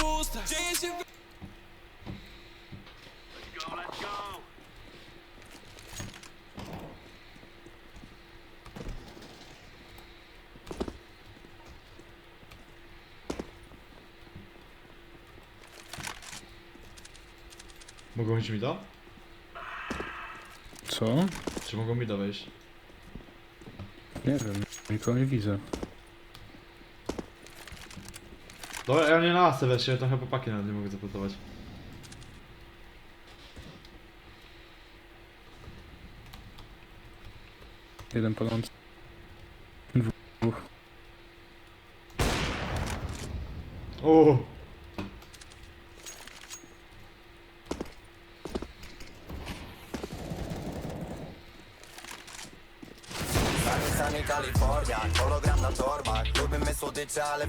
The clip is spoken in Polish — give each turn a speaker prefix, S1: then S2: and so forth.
S1: Dzieje się w...
S2: Mogą iść mi to?
S3: Co?
S2: Czy mogą mi to wejść?
S3: Nie wiem, nikogo nie widzę.
S2: Dobra, ja nie na asę weszli, ja trochę popaki nawet nie mogę zaplantować.
S3: Jeden palący. Dwóch.
S2: O!
S4: Sunny, Hologram na torbach Lubimy słodycze, ale w